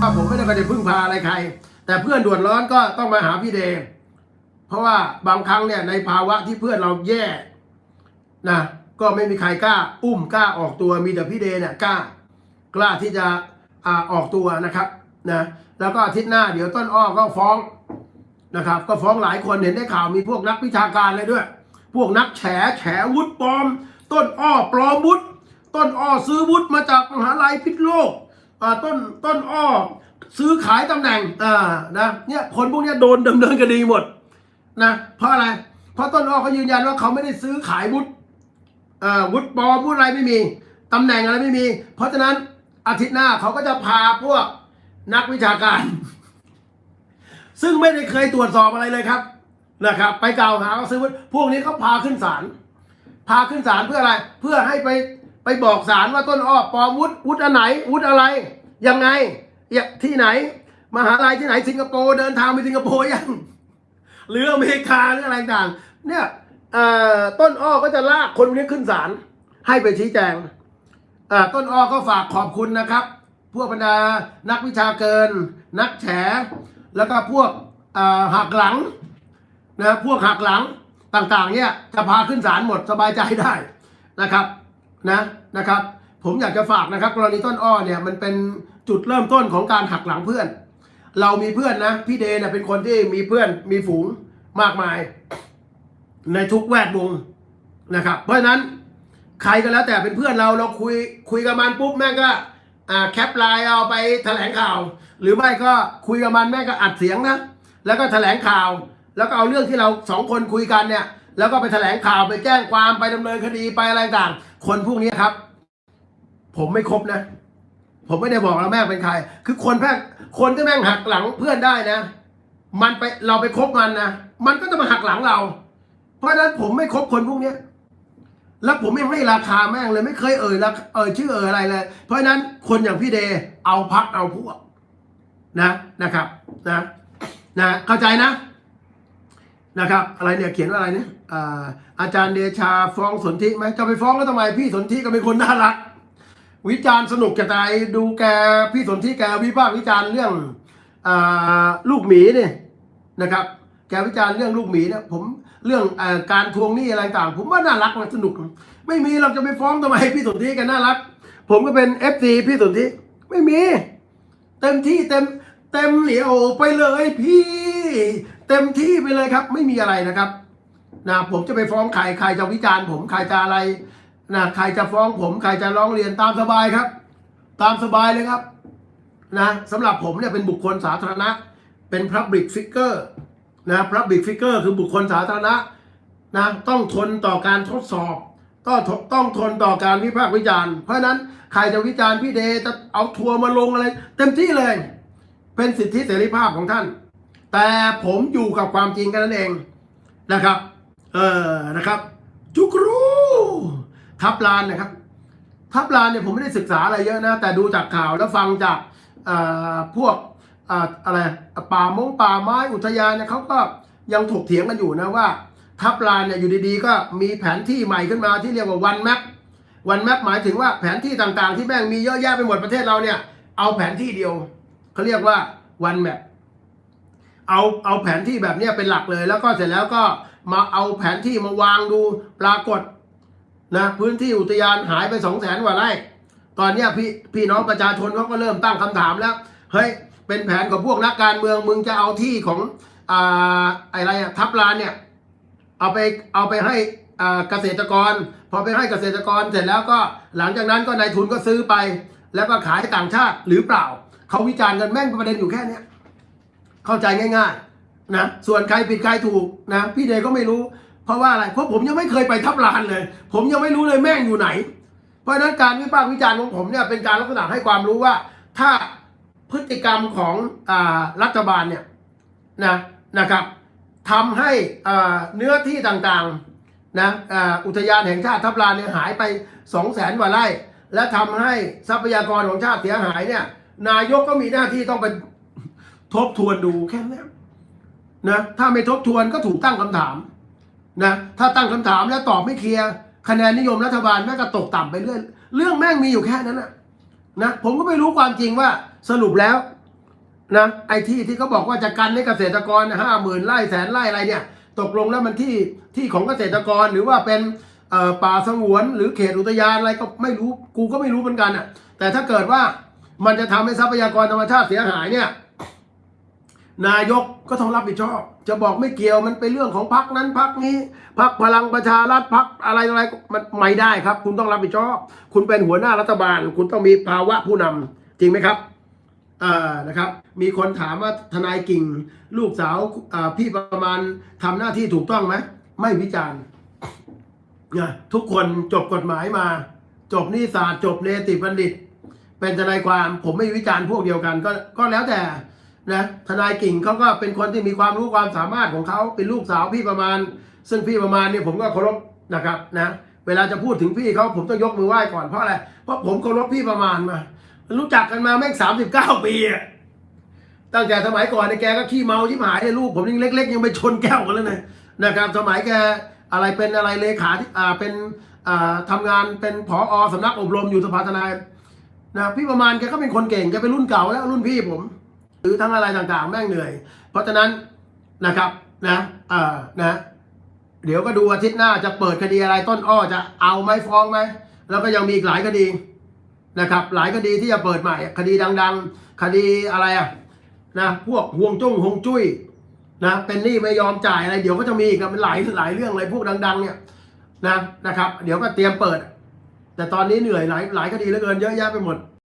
ว่าผมไม่ได้ไปได้พึ่งพาอะไรใคร แต่เพื่อนด่วนร้อนก็ต้องมาหาพี่เดย์เพราะว่าบางครั้งเนี่ยในภาวะที่เพื่อนเราแย่นะก็ไม่มีใครกล้า อุ้มกล้าออกตัวมีแต่พี่เดย์เนี่ยกล้ากล้าที่จะอ่าออกตัวนะครับนะแล้วก็อาทิตย์หน้าเดี๋ยวต้นอ้อก็ฟ้องนะครับ ก็ฟ้องหลายคนเห็นได้ข่าวมีพวกนักวิชาการเลยด้วย พวกนักแฉแฉวุฒิปลอม ต้นอ้อปลอมวุฒิต้นอ้อซื้อวุฒิมาจากมหาลัยพิษโลก ต้นต้นอ้อซื้อขายตำแหน่งอ่านะเนี่ยคนพวกนี้โดนดำเนินคดีหมดนะเพราะอะไร เพราะต้นอ้อเขายืนยันว่าเขาไม่ได้ซื้อขายวุฒิอ่าวุฒิปลอมวุฒิอะไรไม่มีตำแหน่งอะไรไม่มี เพราะฉะนั้นอาทิตย์หน้าเขาก็จะพาพวกนักวิชาการ ซึ่งไม่ได้เคยตรวจสอบอะไรเลยครับนะครับ ไปกล่าวหาว่าซื้อวุฒิพวกนี้เขาพาขึ้นศาลพาขึ้นศาลเพื่ออะไร เพื่อให้ไปไปบอกศาลว่าต้นอ้อปลอมวุฒิวุฒิอันไหนวุฒิอะไร ยังไงอย่าที่ไหน มหาลัยที่ไหนสิงคโปร์เดินทางไปสิงคโปร์ยังหรืออเมริกาหรืออะไรต่างเนี่ยต้นอ้อก็จะลากคนพวกนี้ขึ้นศาลให้ไปชี้แจงต้นอ้อก็ฝากขอบคุณนะครับ พวกบรรดานักวิชาเกิน นักแฉ แล้วก็พวกหักหลังนะพวกหักหลังต่างๆเนี่ยจะพาขึ้นศาลหมดสบายใจได้นะครับนะนะครับ ผมอยากจะฝากนะครับ กรณีต้นอ้อเนี่ยมันเป็นจุดเริ่มต้นของการหักหลังเพื่อน เรามีเพื่อนนะพี่เดย์เนี่ยเป็นคนที่มีเพื่อนมีฝูงมากมาย ในทุกแวดวงนะครับ เพราะฉะนั้นใครก็แล้วแต่เป็นเพื่อนเราเราคุยคุยกับมันปุ๊บแม่งก็อ่าแคปไลน์เอาไปแถลงข่าว หรือไม่ก็คุยกับมันแม่งก็อัดเสียงนะแล้วก็แถลงข่าว แล้วก็เอาเรื่องที่เราสองคนคุยกันเนี่ย แล้วก็ไปแถลงข่าวไปแจ้งความไปดำเนินคดีไปอะไรต่างคนพวกนี้ครับ ผมไม่ครบนะ ผมไม่ได้บอกแล้วแม่งเป็นใคร คือคนแม่งคนที่แม่งหักหลังเพื่อนได้นะ มันไปเราไปคบมันนะ มันก็จะมาหักหลังเรา เพราะฉะนั้นผมไม่คบคนพวกเนี้ยแล้วผมไม่ให้ราคาแม่งเลยไม่เคยเอ่ยราเอ่ยชื่อเอ่ยอะไรเลย เพราะฉะนั้นคนอย่างพี่เดย์เอาพักเอาพวกนะนะครับนะนะเข้าใจนะนะครับ อะไรเนี่ยเขียนว่าอะไรเนี่ยอาอาจารย์เดชาฟ้องสนธิไหมจะไปฟ้องแล้วทำไมพี่สนธิก็เป็นคนน่ารัก วิจารณ์สนุกจะตายดูแกพี่สนธิแกวิพากษ์วิจารณ์เรื่องอลูกหมีเนี่ยนะครับ แกวิจารณ์เรื่องลูกหมีเนี่ยผมเรื่องอการทวงหนี้อะไรต่างผมว่าน่ารักนะสนุก ไม่มีเราจะไปฟ้องทำไมพี่สนธิแกน่ารัก ผมก็เป็นเอฟซีพี่สนธิไม่มี เต็มที่เต็มเต็มเหลียวไปเลยพี่ เต็มที่ไปเลยครับ ไม่มีอะไรนะครับนะผมจะไปฟ้องใครใครจะวิจารณ์ผมใครจะอะไร นะใครจะฟ้องผมใครจะร้องเรียนตามสบายครับ ตามสบายเลยครับนะสำหรับผมเนี่ยเป็นบุคคลสาธารณะ เป็น Public Figure นะ Public Figure คือบุคคลสาธารณะนะต้องทนต่อการทดสอบต้องต้องทนต่อการวิพากษ์วิจารณ์ เพราะฉะนั้นใครจะวิจารณ์พี่เดจะเอาทัวร์มาลงอะไร เต็มที่เลย เป็นสิทธิเสรีภาพของท่าน แต่ผมอยู่กับความจริงกันนั่นเองนะครับ เออนะครับจุกรู ทับลานนะครับ ทับลานเนี่ยผมไม่ได้ศึกษาอะไรเยอะนะ แต่ดูจากข่าวแล้วฟังจากพวกออะไรป่ามงป่าไม้อุทยานเนี่ยเขาก็ยังถกเถียงกันอยู่นะว่า ทับลานเนี่ยอยู่ดีๆ ก็มีแผนที่ใหม่ขึ้นมาที่เรียกว่าวันแมปวันแมปหมายถึงว่าแผนที่ต่างๆ ที่แม่งมีเยอะแยะไปหมดประเทศเราเนี่ย เอาแผนที่เดียวเขาเรียกว่าวันแมปเอาเอาแผนที่แบบนี้เป็นหลักเลย แล้วก็เสร็จแล้วก็มาเอาแผนที่มาวางดูปรากฏ นะพื้นที่อุทยานหายไปสองแสนกว่าไร่ ตอนเนี้พี่พี่น้องประชาชนเขาก็เริ่มตั้งคำถามแล้ว เฮ้ย เป็นแผนของพวกนักการเมืองมึงจะเอาที่ของอ่าอะไรอะทับลานเนี่ย เอาไปเอาไปให้อ่าเกษตรกร พอไปให้เกษตรกรเสร็จแล้วก็หลังจากนั้นก็นายทุนก็ซื้อไป แล้วก็ขายให้ต่างชาติหรือเปล่า เขาวิจารณ์กันแม่งประเด็นอยู่แค่เนี้ยเข้าใจง่าย ๆนะส่วนใครผิดใครถูกนะพี่เดก็ไม่รู้ เพราะว่าอะไร เพราะผมยังไม่เคยไปทับลานเลย ผมยังไม่รู้เลยแม่งอยู่ไหน เพราะฉะนั้นการวิพากษ์วิจารณ์ของผมเนี่ยเป็นการลักษณะให้ความรู้ว่า ถ้าพฤติกรรมของอรัฐบาลเนี่ยนะนะครับทำให้เนื้อที่ต่างๆนะอ,อุทยานแห่งชาติทับลานเนี่ยหายไปสองแสนกว่าไร่ และทำให้ทรัพยากรของชาติเสียหายเนี่ยนายกก็มีหน้าที่ต้องไปทบทวนดูแค่นี้นะถ้าไม่ทบทวนก็ถูกตั้งคำถาม นะถ้าตั้งคำถามแล้วตอบไม่เคลียร์คะแนนนิยมรัฐบาลแม่งก็ตกต่ำไปเรื่อยเรื่องแม่งมีอยู่แค่นั้นนะนะผมก็ไม่รู้ความจริงว่าสรุปแล้วนะไอ้ที่ที่เขาบอกว่าจะกันให้เกษตรกรห้าหมื่นไร่แสนไร่อะไรเนี่ย ตกลงแล้วมันที่ที่ของเกษตรกรหรือว่าเป็นป่าสงวน หรือเขตอุทยานอะไรก็ไม่รู้กูก็ไม่รู้เหมือนกันอะแต่ถ้าเกิดว่ามันจะทำให้ทรัพยากรธรรมชาติเสียหายเนี่ย นายกก็ต้องรับผิดชอบ จะบอกไม่เกี่ยวมันเป็นเรื่องของพักนั้นพักนี้พักพลังประชารัฐพักอะไรอะไรมันไม่ได้ครับ คุณต้องรับผิดชอบ คุณเป็นหัวหน้ารัฐบาล คุณต้องมีภาวะผู้นำจริงไหมครับอ่านะครับ มีคนถามว่าทนายกิ่ง ลูกสาวอ่าพี่ประมาณทำหน้าที่ถูกต้องไหมไม่วิจารณ์นะทุกคนจบกฎหมายมา จบนิสาสตร์จบเนติบัณฑิต เป็นทนายความผมไม่วิจารณ์พวกเดียวกัน ก็ก็แล้วแต่ นะทนายกิ่งเขาก็เป็นคนที่มีความรู้ความสามารถของเขาเป็นลูกสาวพี่ประมาณ ซึ่งพี่ประมาณเนี่ยผมก็เคารพนะครับนะเวลาจะพูดถึงพี่เขาผมต้องยกมือไหว้ก่อนเพราะอะไรเพราะผมเคารพพี่ประมาณมา รู้จักกันมาแม่งสามสิบเก้าปีอะตั้งแต่สมัยก่อนเนี่ยแกก็ขี้เมาชิบหายเลยลูกผมยังเล็ก ๆ ยังไปชนแก้วกันเลยนะนะครับสมัยแกอะไรเป็นอะไรเลขาที่อ่าเป็นอ่าทำงานเป็นผออสำนักอบรมอยู่สภาทนายนะพี่ประมาณแกก็เป็นคนเก่งแกเป็นรุ่นเก่าแล้วรุ่นพี่ผม หรือทั้งอะไรต่างๆ แม่งเหนื่อย เพราะฉะนั้นนะครับนะเออนะเดี๋ยวก็ดูอาทิตย์หน้าจะเปิดคดีอะไรต้นอ้อจะเอาไหมฟ้องไหมแล้วก็ยังมีอีกหลายคดีนะครับ หลายคดีที่จะเปิดใหม่ คดีดัง ๆ คดีอะไรอะนะพวกห่วงจุ้งห่วงจุ้ยนะเป็นหนี้ไม่ยอมจ่ายอะไร เดี๋ยวก็จะมีอีกมันหลายหลายเรื่องเลยพวกดัง ๆ เนี่ยนะนะครับ เดี๋ยวก็เตรียมเปิด แต่ตอนนี้เหนื่อยหลายหลายคดีเหลือเกินเยอะแยะไปหมด